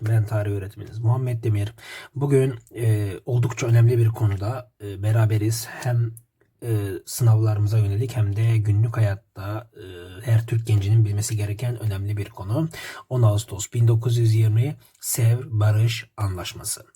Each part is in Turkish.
Merhabalar, ben tarih öğretmeniniz Muhammed Demir. Bugün e, oldukça önemli bir konuda e, beraberiz. Hem e, sınavlarımıza yönelik hem de günlük hayatta e, her Türk gencinin bilmesi gereken önemli bir konu. 10 Ağustos 1920 Sevr-Barış Anlaşması.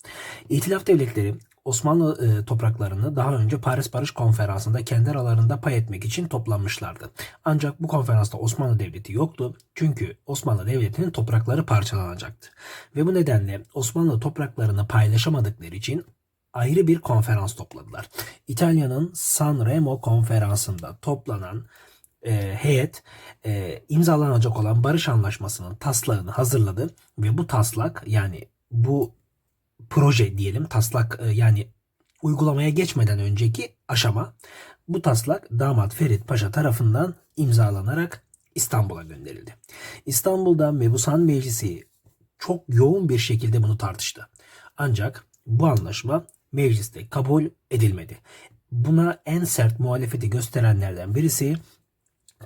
İtilaf devletleri Osmanlı e, topraklarını daha önce Paris Barış Konferansı'nda kendi aralarında pay etmek için toplanmışlardı. Ancak bu konferansta Osmanlı Devleti yoktu. Çünkü Osmanlı Devleti'nin toprakları parçalanacaktı. Ve bu nedenle Osmanlı topraklarını paylaşamadıkları için ayrı bir konferans topladılar. İtalya'nın San Remo konferansında toplanan e, heyet e, imzalanacak olan barış anlaşmasının taslağını hazırladı ve bu taslak yani bu proje diyelim taslak e, yani uygulamaya geçmeden önceki aşama bu taslak damat Ferit Paşa tarafından imzalanarak İstanbul'a gönderildi. İstanbul'da Mebusan Meclisi çok yoğun bir şekilde bunu tartıştı. Ancak bu anlaşma mecliste kabul edilmedi. Buna en sert muhalefeti gösterenlerden birisi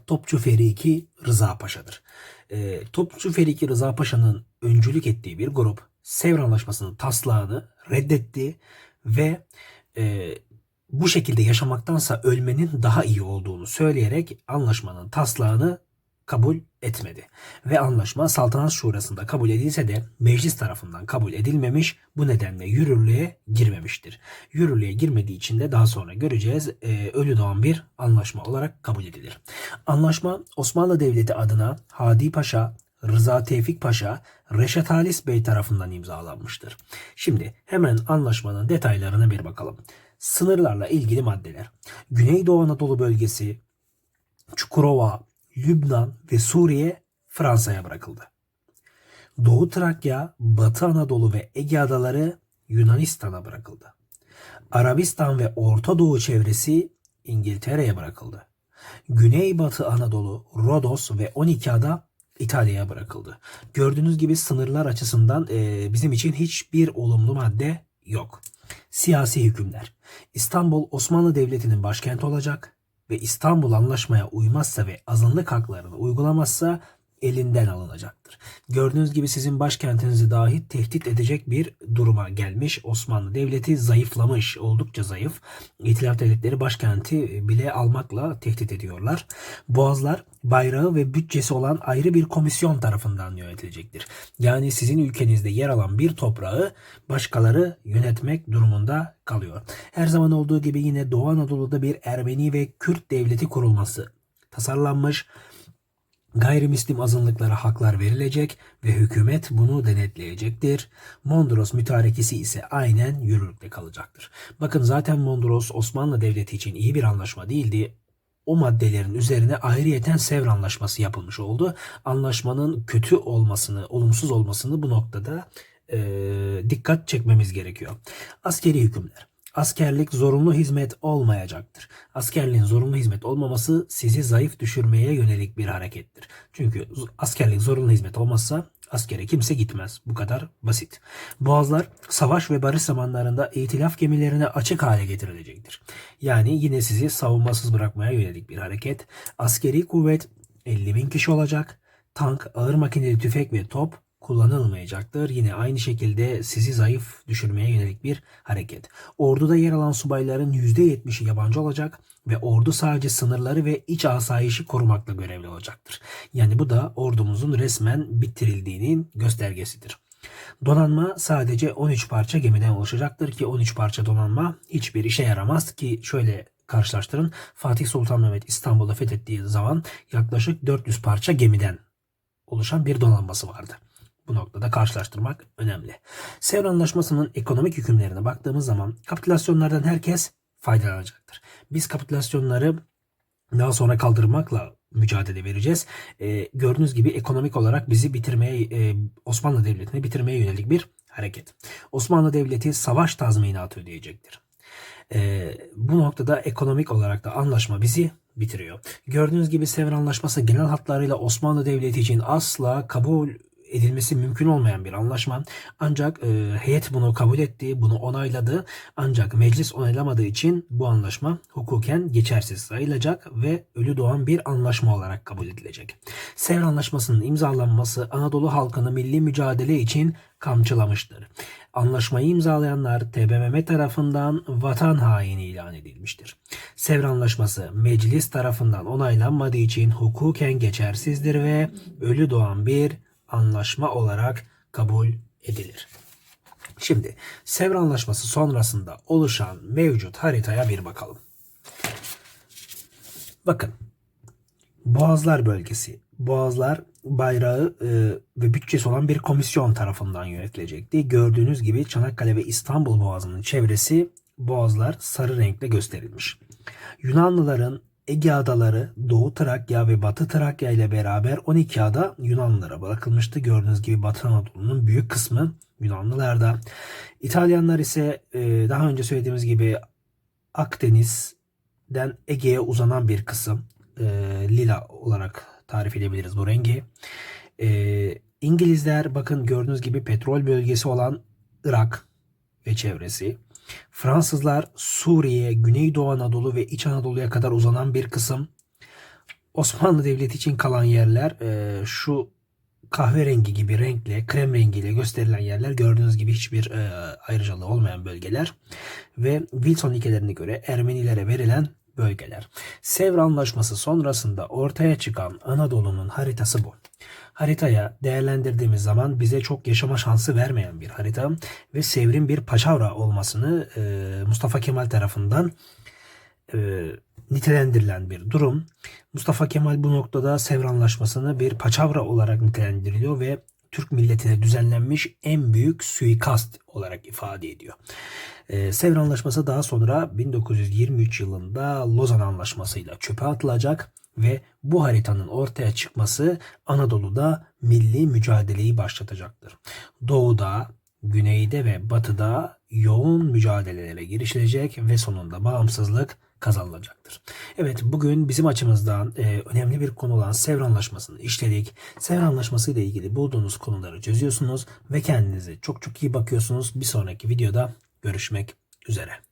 Topçu Feriki Rıza Paşa'dır. E, Topçu Feriki Rıza Paşa'nın öncülük ettiği bir grup Sevr Anlaşması'nın taslağını reddetti ve e, bu şekilde yaşamaktansa ölmenin daha iyi olduğunu söyleyerek anlaşmanın taslağını kabul etmedi. Ve anlaşma Saltanat Şurası'nda kabul edilse de meclis tarafından kabul edilmemiş bu nedenle yürürlüğe girmemiştir. Yürürlüğe girmediği için de daha sonra göreceğiz e, ölü doğan bir anlaşma olarak kabul edilir. Anlaşma Osmanlı Devleti adına Hadi Paşa, Rıza Tevfik Paşa, Reşat Halis Bey tarafından imzalanmıştır. Şimdi hemen anlaşmanın detaylarına bir bakalım. Sınırlarla ilgili maddeler. Güneydoğu Anadolu bölgesi, Çukurova, Lübnan ve Suriye Fransa'ya bırakıldı. Doğu Trakya, Batı Anadolu ve Ege adaları Yunanistan'a bırakıldı. Arabistan ve Orta Doğu çevresi İngiltere'ye bırakıldı. Güneybatı Anadolu, Rodos ve 12 ada İtalya'ya bırakıldı. Gördüğünüz gibi sınırlar açısından e, bizim için hiçbir olumlu madde yok. Siyasi hükümler. İstanbul Osmanlı Devleti'nin başkenti olacak ve İstanbul anlaşmaya uymazsa ve azınlık haklarını uygulamazsa elinden alınacaktır. Gördüğünüz gibi sizin başkentinizi dahi tehdit edecek bir duruma gelmiş. Osmanlı Devleti zayıflamış, oldukça zayıf. İtilaf devletleri başkenti bile almakla tehdit ediyorlar. Boğazlar bayrağı ve bütçesi olan ayrı bir komisyon tarafından yönetilecektir. Yani sizin ülkenizde yer alan bir toprağı başkaları yönetmek durumunda kalıyor. Her zaman olduğu gibi yine Doğu Anadolu'da bir Ermeni ve Kürt devleti kurulması tasarlanmış Gayrimüslim azınlıklara haklar verilecek ve hükümet bunu denetleyecektir. Mondros mütarekesi ise aynen yürürlükte kalacaktır. Bakın zaten Mondros Osmanlı Devleti için iyi bir anlaşma değildi. O maddelerin üzerine ayrıyeten Sevr Anlaşması yapılmış oldu. Anlaşmanın kötü olmasını, olumsuz olmasını bu noktada e, dikkat çekmemiz gerekiyor. Askeri hükümler. Askerlik zorunlu hizmet olmayacaktır. Askerliğin zorunlu hizmet olmaması sizi zayıf düşürmeye yönelik bir harekettir. Çünkü askerlik zorunlu hizmet olmazsa askere kimse gitmez. Bu kadar basit. Boğazlar savaş ve barış zamanlarında itilaf gemilerine açık hale getirilecektir. Yani yine sizi savunmasız bırakmaya yönelik bir hareket. Askeri kuvvet 50 bin kişi olacak. Tank, ağır makineli tüfek ve top kullanılmayacaktır. Yine aynı şekilde sizi zayıf düşürmeye yönelik bir hareket. Orduda yer alan subayların %70'i yabancı olacak ve ordu sadece sınırları ve iç asayişi korumakla görevli olacaktır. Yani bu da ordumuzun resmen bitirildiğinin göstergesidir. Donanma sadece 13 parça gemiden oluşacaktır ki 13 parça donanma hiçbir işe yaramaz ki şöyle karşılaştırın. Fatih Sultan Mehmet İstanbul'u fethettiği zaman yaklaşık 400 parça gemiden oluşan bir donanması vardı. Bu noktada karşılaştırmak önemli. Sevr Anlaşması'nın ekonomik hükümlerine baktığımız zaman kapitülasyonlardan herkes faydalanacaktır. Biz kapitülasyonları daha sonra kaldırmakla mücadele vereceğiz. Ee, gördüğünüz gibi ekonomik olarak bizi bitirmeye, e, Osmanlı Devleti'ni bitirmeye yönelik bir hareket. Osmanlı Devleti savaş tazminatı ödeyecektir. Ee, bu noktada ekonomik olarak da anlaşma bizi bitiriyor. Gördüğünüz gibi Sevr Anlaşması genel hatlarıyla Osmanlı Devleti için asla kabul edilmesi mümkün olmayan bir anlaşma. Ancak e, heyet bunu kabul etti, bunu onayladı. Ancak meclis onaylamadığı için bu anlaşma hukuken geçersiz sayılacak ve ölü doğan bir anlaşma olarak kabul edilecek. Sevr Anlaşması'nın imzalanması Anadolu halkını milli mücadele için kamçılamıştır. Anlaşmayı imzalayanlar TBMM tarafından vatan haini ilan edilmiştir. Sevr Anlaşması meclis tarafından onaylanmadığı için hukuken geçersizdir ve ölü doğan bir anlaşma olarak kabul edilir. Şimdi Sevr Anlaşması sonrasında oluşan mevcut haritaya bir bakalım. Bakın Boğazlar bölgesi. Boğazlar bayrağı e, ve bütçesi olan bir komisyon tarafından yönetilecekti. Gördüğünüz gibi Çanakkale ve İstanbul Boğazı'nın çevresi boğazlar sarı renkle gösterilmiş. Yunanlıların Ege adaları Doğu Trakya ve Batı Trakya ile beraber 12 ada Yunanlılara bırakılmıştı. Gördüğünüz gibi Batı Anadolu'nun büyük kısmı Yunanlılarda. İtalyanlar ise e, daha önce söylediğimiz gibi Akdeniz'den Ege'ye uzanan bir kısım e, lila olarak tarif edebiliriz bu rengi. E, İngilizler bakın gördüğünüz gibi petrol bölgesi olan Irak ve çevresi. Fransızlar Suriye, Güneydoğu Anadolu ve İç Anadolu'ya kadar uzanan bir kısım. Osmanlı Devleti için kalan yerler e, şu kahverengi gibi renkle, krem rengiyle gösterilen yerler gördüğünüz gibi hiçbir e, ayrıcalığı olmayan bölgeler ve Wilson ilkelerine göre Ermenilere verilen bölgeler. Sevr Anlaşması sonrasında ortaya çıkan Anadolu'nun haritası bu. Haritaya değerlendirdiğimiz zaman bize çok yaşama şansı vermeyen bir harita ve Sevr'in bir paçavra olmasını e, Mustafa Kemal tarafından e, nitelendirilen bir durum. Mustafa Kemal bu noktada Sevr Anlaşması'nı bir paçavra olarak nitelendiriliyor ve Türk milletine düzenlenmiş en büyük suikast olarak ifade ediyor. Ee, Sevr Anlaşması daha sonra 1923 yılında Lozan Anlaşması ile çöpe atılacak ve bu haritanın ortaya çıkması Anadolu'da milli mücadeleyi başlatacaktır. Doğuda, güneyde ve batıda yoğun mücadelelere girişilecek ve sonunda bağımsızlık kazanılacaktır. Evet bugün bizim açımızdan e, önemli bir konu olan Sevr Anlaşması'nı işledik. Sevr Anlaşması ile ilgili bulduğunuz konuları çözüyorsunuz ve kendinize çok çok iyi bakıyorsunuz. Bir sonraki videoda görüşmek üzere.